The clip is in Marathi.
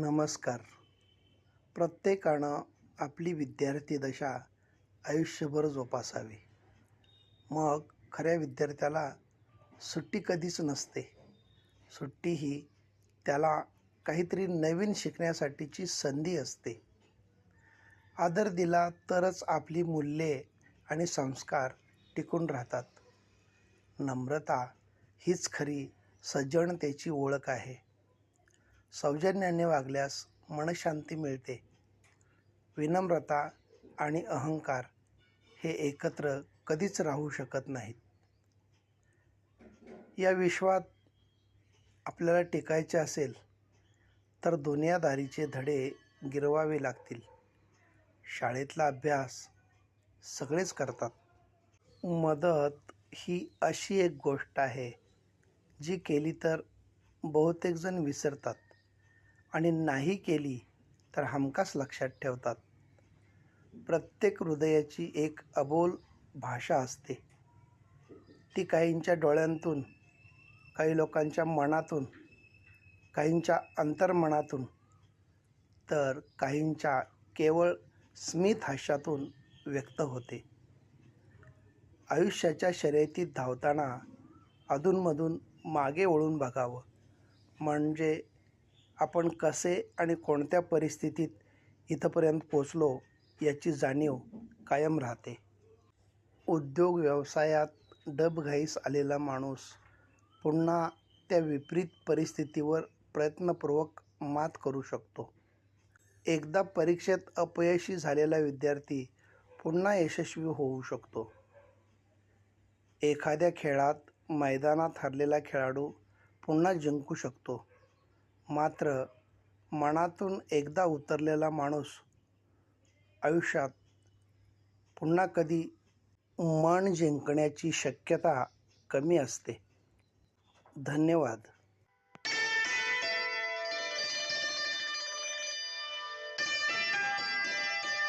नमस्कार. प्रत्येकानं आपली विद्यार्थी दशा आयुष्यभर जोपासावी. मग खऱ्या विद्यार्थ्याला सुट्टी कधीच नसते. सुट्टी ही त्याला काहीतरी नवीन शिकण्यासाठीची संधी असते. आदर दिला तरच आपली मूल्ये आणि संस्कार टिकून राहतात. नम्रता हीच खरी सज्जनतेची ओळख आहे. सौजन्याने वागल्यास मनशांती मिळते. विनम्रता आणि अहंकार हे एकत्र कधीच राहू शकत नाहीत. या विश्वात आपल्याला टिकायचे असेल तर दुनियादारीचे धडे गिरवावे लागतील. शाळेतला अभ्यास सगळेच करतात. मदत ही अशी एक गोष्ट आहे जी केली तर बहुतेकजण विसरतात. आणि नाही केली तर हमखास लक्षात ठेवतात. प्रत्येक हृदयाची एक अबोल भाषा असते. ती काहींच्या डोळ्यांतून काही लोकांच्या मनातून काहींच्या अंतर्मनातून तर काहींच्या केवळ स्मित हास्यातून व्यक्त होते. आयुष्याच्या शर्यतीत धावताना अधूनमधून मागे वळून बघावं म्हणजे आपण कसे आणि कोणत्या परिस्थितीत इथंपर्यंत पोचलो याची जाणीव कायम राहते. उद्योग व्यवसायात डबघाईस आलेला माणूस पुन्हा त्या विपरीत परिस्थितीवर प्रयत्नपूर्वक मात करू शकतो. एकदा परीक्षेत अपयशी झालेला विद्यार्थी पुन्हा यशस्वी होऊ शकतो. एखाद्या खेळात मैदानात हरलेला खेळाडू पुन्हा जिंकू शकतो. मात्र मनातून एकदा उतरलेला माणूस आयुष्यात पुन्हा कधी मन जिंकण्याची शक्यता कमी असते. धन्यवाद.